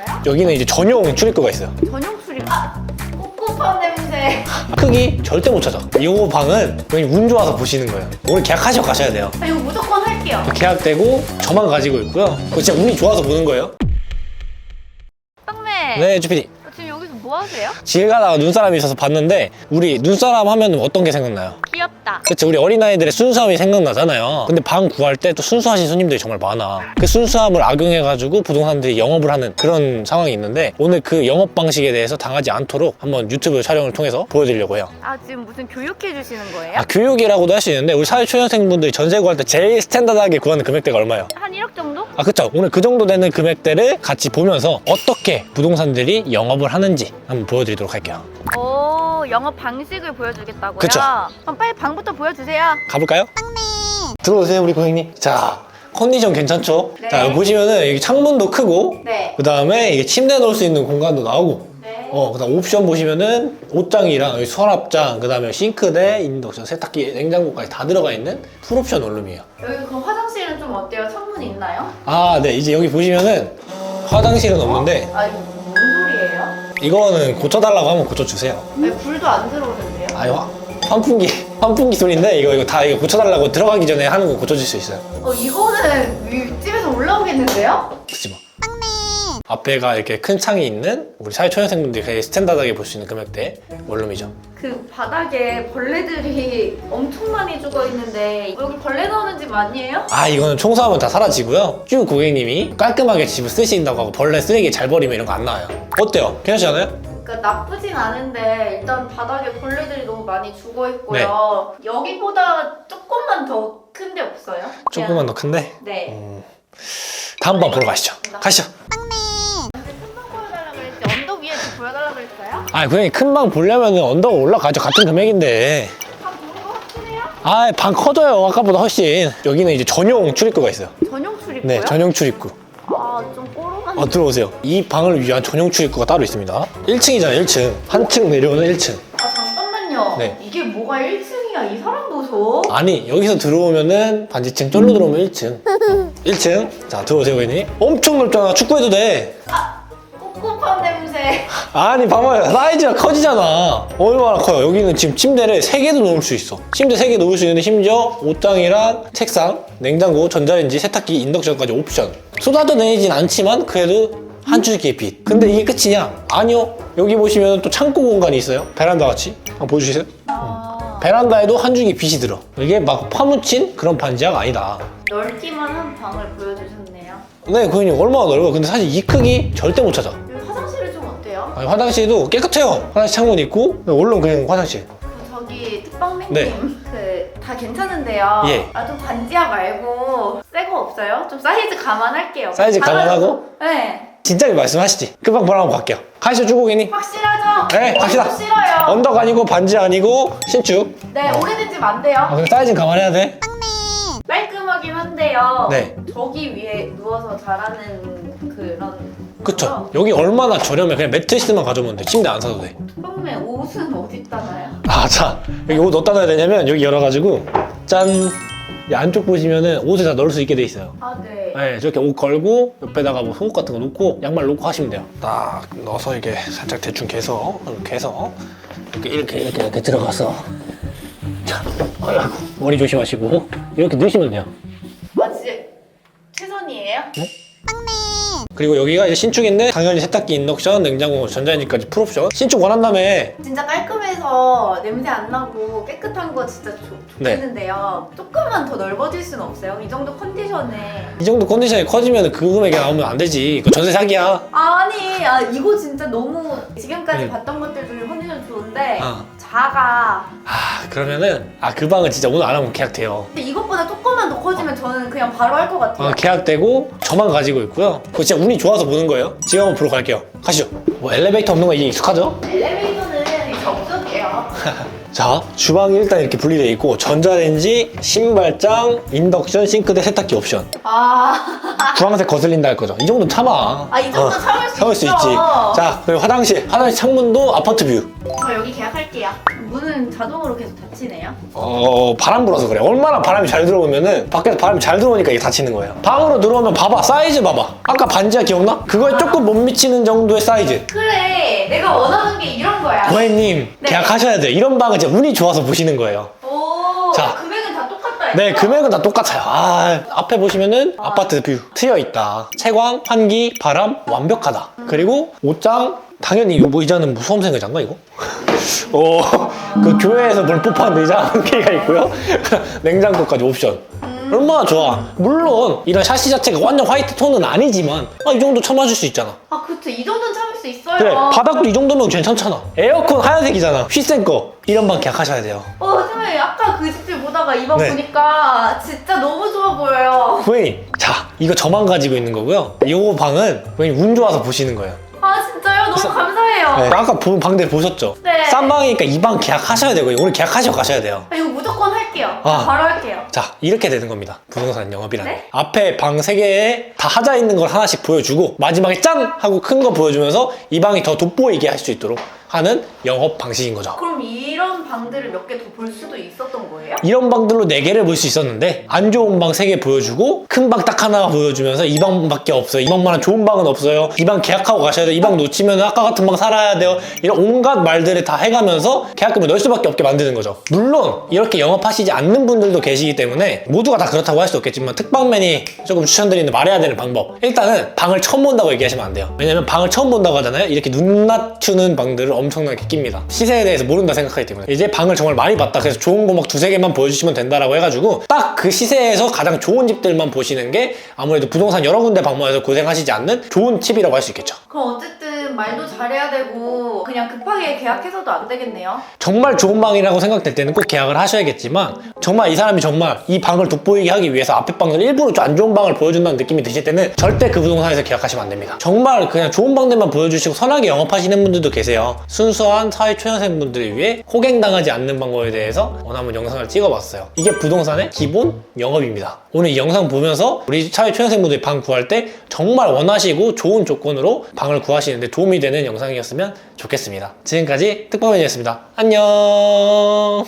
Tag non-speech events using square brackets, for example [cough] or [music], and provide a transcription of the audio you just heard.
있어요? 여기는 이제 전용 출입구가 있어요. 전용 출입. 아, 꿉꿉한 냄새. 크기 절대 못 찾아. 이 방은 그냥 운 좋아서 보시는 거예요. 오늘 계약하시고 가셔야 돼요. 아, 이거 무조건 할게요. 계약되고 저만 가지고 있고요. 그거 진짜 운이 좋아서 보는 거예요. 빵매. 네, 주피디. 뭐 하세요? 길 가다가 눈사람이 있어서 봤는데 우리 눈사람 하면 어떤 게 생각나요? 귀엽다. 그치 우리 어린아이들의 순수함이 생각나잖아요 근데 방 구할 때 또 순수하신 손님들이 정말 많아 그 순수함을 악용해가지고 부동산들이 영업을 하는 그런 상황이 있는데 오늘 그 영업 방식에 대해서 당하지 않도록 한번 유튜브 촬영을 통해서 보여드리려고 해요 아, 지금 무슨 교육해 주시는 거예요? 아 교육이라고도 할 수 있는데 우리 사회초년생분들이 전세 구할 때 제일 스탠다드하게 구하는 금액대가 얼마예요? 한 1억 정도? 아 그쵸 오늘 그 정도 되는 금액대를 같이 보면서 어떻게 부동산들이 영업을 하는지 한번 보여드리도록 할게요 오, 영업 방식을 보여주겠다고요? 그쵸. 그럼 빨리 방부터 보여주세요. 가볼까요? 들어오세요 우리 고객님 자 컨디션 괜찮죠? 네. 자 여기 보시면은 여기 창문도 크고 네. 그 다음에 이게 침대 넣을 수 있는 공간도 나오고 네. 어 그다음 옵션 보시면은 옷장이랑 여기 서랍장 그 다음에 싱크대 인덕션 세탁기 냉장고까지 다 들어가 있는 풀옵션 원룸이에요 여기 그 화장실은 좀 어때요? 창문 있나요? 아 네 이제 여기 보시면은 화장실은 없는데 아, 이거 뭔 소리예요? 이거는 고쳐달라고 하면 고쳐주세요 왜 불도 안 들어오는데요? 아유 환풍기 환풍기 소리인데 이거 이거 다 이거 고쳐달라고 들어가기 전에 하는 거 고쳐줄 수 있어요 어, 이거는 윗집에서 올라오겠는데요? 듣지 마. 앞에가 이렇게 큰 창이 있는 우리 사회초년생분들이 되게 스탠다드하게 볼 수 있는 금액대 원룸이죠. 그 바닥에 벌레들이 엄청 많이 죽어 있는데 여기 벌레 나오는 집 아니에요? 아 이거는 청소하면 다 사라지고요. 쭉 고객님이 깔끔하게 집을 쓰신다고 하고 벌레 쓰레기 잘 버리면 이런 거 안 나와요. 어때요? 괜찮지 않아요? 그러니까 나쁘진 않은데 일단 바닥에 벌레들이 너무 많이 죽어 있고요. 네. 여기보다 조금만 더 큰 데 없어요? 조금만 더 큰데? 네. 음, 다음 방 보러 가시죠. 가시죠. 아 고객님 큰방 보려면 언덕 올라가죠. 같은 금액인데. 아 방 커져요. 아까보다 훨씬. 여기는 이제 전용 출입구가 있어요. 전용 출입구요? 네, 전용 출입구. 아좀 꼬로만 어, 들어오세요. 이 방을 위한 전용 출입구가 따로 있습니다. 1층이잖아요, 1층. 한층 내려오는 1층. 아 잠깐만요 네. 이게 뭐가 1층이야 이 사람 보소 아니, 여기서 들어오면은 반지층 쫄로 들어오면 1층. 1층. 자, 들어오세요, 고객님. 엄청 넓잖아. 축구해도 돼. 냄새 아니, 봐봐요. 사이즈가 커지잖아. 얼마나 커요. 여기는 지금 침대를 3개도 놓을 수 있어. 침대 3개 놓을 수 있는데 심지어 옷장이랑 책상, 냉장고, 전자레인지, 세탁기, 인덕션까지 옵션. 쏟아져내진 않지만 그래도 한 줄기의 빛. 근데 이게 끝이냐? 아니요. 여기 보시면 또 창고 공간이 있어요. 베란다 같이. 한번 보여주세요. 아, 베란다에도 한 줄기 빛이 들어. 이게 막 파묻힌 그런 반지하가 아니다. 넓기만 한 방을 보여주셨네요 네, 고객님 얼마나 넓어. 근데 사실 이 크기 절대 못 찾아. 아니, 화장실도 깨끗해요. 화장실 창문 있고 얼른 그냥 화장실. 그 저기 특방맨님 네. 그 다 괜찮은데요. 예. 아 좀 반지하 말고 새 거 없어요? 좀 사이즈 감안할게요. 사이즈 감안하고? 네. 진작에 말씀하시지. 금방 보러 한번 갈게요. 가시죠, 주 고객님. 확실하죠? 네, 갑시다. 너무 싫어요. 언덕 아니고 반지 아니고 신축. 네 오래된 집 안 돼요. 아, 그럼 사이즈 감안해야 돼. 깔끔하긴 한데요. 네. 저기 위에 누워서 자라는 그런. 그쵸. 여기 얼마나 저렴해. 그냥 매트리스만 가져오면 돼. 침대 안 사도 돼. 특방맨 옷은 어디 따나요? 아, 자. 여기 옷 어디다 놔야 되냐면 여기 열어가지고 짠. 이 안쪽 보시면은 옷을 다 넣을 수 있게 돼 있어요. 아 네. 네, 저렇게 옷 걸고 옆에다가 뭐 속옷 같은 거 놓고 양말 놓고 하시면 돼요. 딱 넣어서 이게 살짝 대충 개서 이렇게 해서 이렇게 이렇게 이렇게, 이렇게 들어가서 자, 아이고, 머리 조심하시고 이렇게 넣으시면 돼요. 아 진짜 최선이에요? 그리고 여기가 이제 신축인데 당연히 세탁기, 인덕션, 냉장고, 전자레인지까지 풀옵션. 신축 원한다며. 진짜 깔끔해서 냄새 안 나고 깨끗한 거 진짜 좋, 네. 좋겠는데요. 조금만 더 넓어질 수는 없어요? 이 정도 컨디션에. 이 정도 컨디션이 커지면 그 금액이 나오면 안 되지. 그 전세 사기야. 아니, 아, 이거 진짜 너무 지금까지 네. 봤던 것들 중에 컨디션 좋은데 아. 작아. 아 그러면은 아 그 방은 진짜 오늘 안 하면 계약돼요. 근데 이것보다 조금만 더 커지면 저는 그냥 바로 할 것 같아요. 어, 계약되고 저만 가지고 있고요. 그거 진짜 운이 좋아서 보는 거예요. 지금 한번 보러 갈게요. 가시죠. 뭐 엘리베이터 없는 거 이제 익숙하죠? 엘리베이터는 접속이에요. [laughs] 자, 주방이 일단 이렇게 분리되어 있고 전자레인지, 신발장, 인덕션, 싱크대, 세탁기 옵션. 아, [laughs] 주황색 거슬린다 할 거죠. 이 정도 참아. 아, 이 정도 어, 참을 수 참을 수 있죠. 있지. 자, 그리고 화장실. 화장실 창문도 아파트 뷰. 저 여기 계약할게요. 문은 자동으로 계속 닫히네요. 어 바람 불어서 그래 얼마나 바람이 잘 들어오면은 밖에서 바람이 잘 들어오니까 이게 닫히는 거예요 방으로 들어오면 봐봐 사이즈 봐봐 아까 반지하 기억나? 그거에 조금 못 미치는 정도의 사이즈 그래, 내가 원하는 게 이런 거야. 고객님 네. 계약하셔야 돼요 이런 방은 진짜 운이 좋아서 보시는 거예요 오, 자. 금액은 다 똑같다. 네 이거. 금액은 다 똑같아요 아 앞에 보시면은 아. 아파트 뷰 트여 있다 채광 환기 바람 완벽하다 그리고 옷장 당연히 뭐 의자는 뭐 수험생 의자인가 이거? [laughs] 어, 그 교회에서 뭘 뽑아는 의자 한 개가 있고요 [laughs] 냉장고까지 옵션 얼마나 좋아 물론 이런 샤시 자체가 완전 화이트 톤은 아니지만 아, 이 정도 참아줄 수 있잖아 아, 그쵸. 이 정도는 참을 수 있어요. 그래 바닥도 이 정도면 괜찮잖아 에어컨 하얀색이잖아 휘센 거 이런 방 계약하셔야 돼요 어, 선생님, 아까 그 집들 보다가 이방 네. 보니까 진짜 너무 좋아 보여요. 고객님 자 이거 저만 가지고 있는 거고요 이 방은 고객님 운 좋아서 보시는 거예요 아, 진짜요? 너무 감사해요. 네, 아까 본 방들 보셨죠? 네. 싼 방이니까 이 방 계약하셔야 되고요 오늘 계약하시고 가셔야 돼요 아, 이거 무조건 할게요. 아. 바로 할게요. 자 이렇게 되는 겁니다 부동산 영업이란 네? 앞에 방 3개에 다 하자 있는 걸 하나씩 보여주고 마지막에 짠! 하고 큰 거 보여주면서 이 방이 더 돋보이게 할 수 있도록 하는 영업 방식인 거죠 그럼 이 런 방들을 몇 개 더 볼 수도 있었던 거예요? 이런 방들로 4개를 볼 수 있었는데 안 좋은 방 3개 보여주고 큰 방 딱 하나 보여주면서 이 방밖에 없어요. 이 방만한 좋은 방은 없어요. 이 방 계약하고 가셔야 돼요. 이 방 놓치면 아까 같은 방 살아야 돼요. 이런 온갖 말들을 다 해가면서 계약금을 넣을 수밖에 없게 만드는 거죠. 물론 이렇게 영업하시지 않는 분들도 계시기 때문에 모두가 다 그렇다고 할 수 없겠지만 특방맨이 조금 추천드리는 말해야 되는 방법. 일단은 방을 처음 본다고 얘기하시면 안 돼요. 왜냐면 방을 처음 본다고 하잖아요. 이렇게 눈 낮추는 방들을 엄청나게 낍니다. 시세에 대해서 모른다 생각하기 때문에 이제 방을 정말 많이 봤다. 그래서 좋은 거 막 두세 개만 보여주시면 된다라고 해가지고 딱 그 시세에서 가장 좋은 집들만 보시는 게 아무래도 부동산 여러 군데 방문해서 고생하시지 않는 좋은 팁이라고 할 수 있겠죠. 그럼 어쨌든 말도 잘해야 되고 그냥 급하게 계약해서도 안 되겠네요. 정말 좋은 방이라고 생각될 때는 꼭 계약을 하셔야겠지만 정말 이 사람이 정말 이 방을 돋보이게 하기 위해서 앞에 방을 일부러 좀안 좋은 방을 보여준다는 느낌이 드실 때는 절대 그 부동산에서 계약하시면 안 됩니다. 정말 그냥 좋은 방들만 보여주시고 선하게 영업하시는 분들도 계세요. 순수한 사회 초년생 분들을 위해 호갱당하지 않는 방법에 대해서 원하면 영상을 찍어봤어요. 이게 부동산의 기본 영업입니다. 오늘 이 영상 보면서 우리 사회 초년생 분들이 방 구할 때 정말 원하시고 좋은 조건으로 방을 구하시는데 도움이 되는 영상이었으면 좋겠습니다. 지금까지 특파원이었습니다. 안녕.